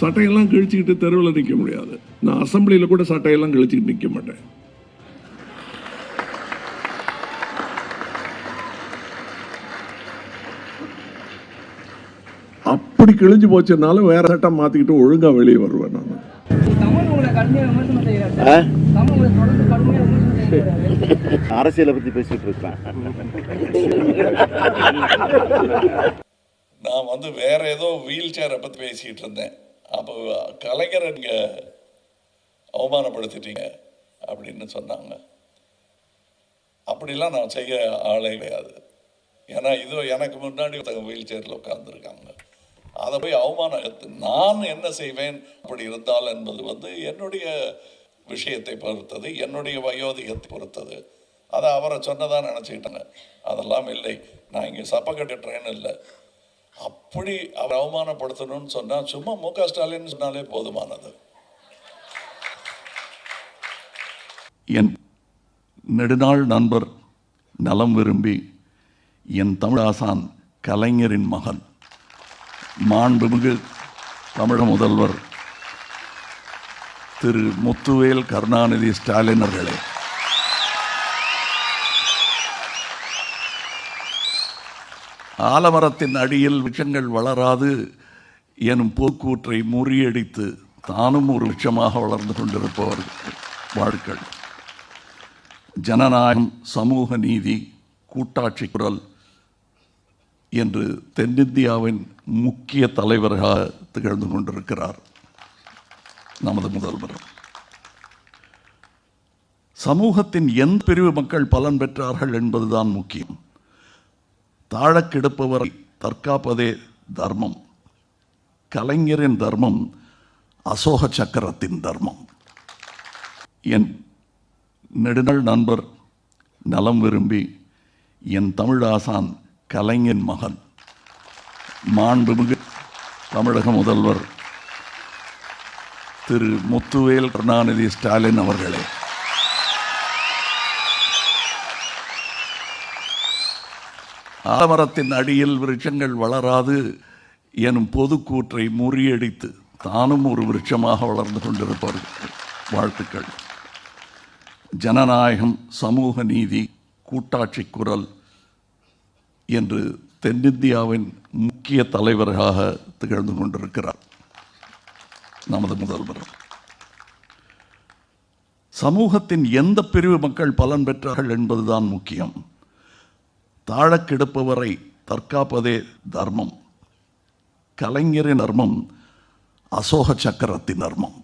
சட்டையெல்லாம் கிழிச்சுக்கிட்டு தெருவில் நிற்க முடியாது. நான் அசம்பிளியில் கூட சட்டையெல்லாம் கிழிச்சுக்கிட்டு நிற்க மாட்டேன். அப்படி கிழிஞ்சு போச்சுனாலும் வேற சட்டம் மாத்திக்கிட்டு ஒழுங்கா வெளியே வருவேன் நான். அரசியலை பத்தி பேசிட்டு இருப்பேன் நான் வந்து வேற ஏதோ வீல் சேரை பற்றி பேசிக்கிட்டு இருந்தேன். அப்போ கலைஞரை நீங்கள் அவமானப்படுத்திட்டீங்க அப்படின்னு சொன்னாங்க. அப்படிலாம் நான் செய்ய ஆளே கிடையாது. ஏன்னா இதோ எனக்கு முன்னாடி ஒருத்தங்க வீல் சேரில் உட்காந்துருக்காங்க அதை போய் அவமானம் நான் என்ன செய்வேன் அப்படி இருந்தால் என்பது வந்து என்னுடைய விஷயத்தை பொறுத்தது என்னுடைய வயோதிகத்தை பொறுத்தது. அதை அவரை சொன்னதாக நினச்சிக்கிட்டாங்க. அதெல்லாம் இல்லை. நான் இங்கே சப்ப கட்டுறேன்னு இல்லை. அப்படி அவர் அவமானப்படுத்தணும்னு சொன்னால் சும்மா மு க ஸ்டாலின் சொன்னாலே போதுமானது. என் நெடுநாள் நண்பர் நலம் விரும்பி என் தமிழாசான் கலைஞரின் மகன் மாண்புமிகு தமிழக முதல்வர் திரு முத்துவேல் கருணாநிதி ஸ்டாலின் அவர்களே. ஆலமரத்தின் அடியில் விஷங்கள் வளராது எனும் போக்கூற்றை முறியடித்து தானும் ஒரு விஷமாக வளர்ந்து கொண்டிருப்பவர் வாழ்க்கள். ஜனநாயகம் சமூக நீதி கூட்டாட்சி குரல் என்று தென்னிந்தியாவின் முக்கிய தலைவராக திகழ்ந்து கொண்டிருக்கிறார் நமது முதல்வர். சமூகத்தின் எந்த பிரிவு மக்கள் பலன் பெற்றார்கள் என்பதுதான் முக்கியம். தாழக்கெடுப்பவரை தற்காப்பதே தர்மம். கலைஞரின் தர்மம் அசோக சக்கரத்தின் தர்மம். என் நெடுநாள் நண்பர் நலம் விரும்பி என் தமிழாசான் கலைஞன் மகன் மாண்புமிகு தமிழக முதல்வர் திரு முத்துவேல் கருணாநிதி ஸ்டாலின் அவர்களே. ஆலமரத்தின் அடியில் விருட்சங்கள் வளராது எனும் பொதுக்கூற்றை முறியடித்து தானும் ஒரு விருட்சமாக வளர்ந்து கொண்டிருப்பார்கள். வாழ்த்துக்கள். ஜனநாயகம் சமூக நீதி கூட்டாட்சி குரல் என்று தென்னிந்தியாவின் முக்கிய தலைவராக திகழ்ந்து கொண்டிருக்கிறார் நமது முதல்வர். சமூகத்தின் எந்த பிரிவு மக்கள் பலன் பெற்றார்கள் என்பதுதான் முக்கியம். தாழக்கெடுப்பவரை தற்காப்பதே தர்மம். கலைஞரின் தர்மம் அசோக சக்கரத்தின் தர்மம்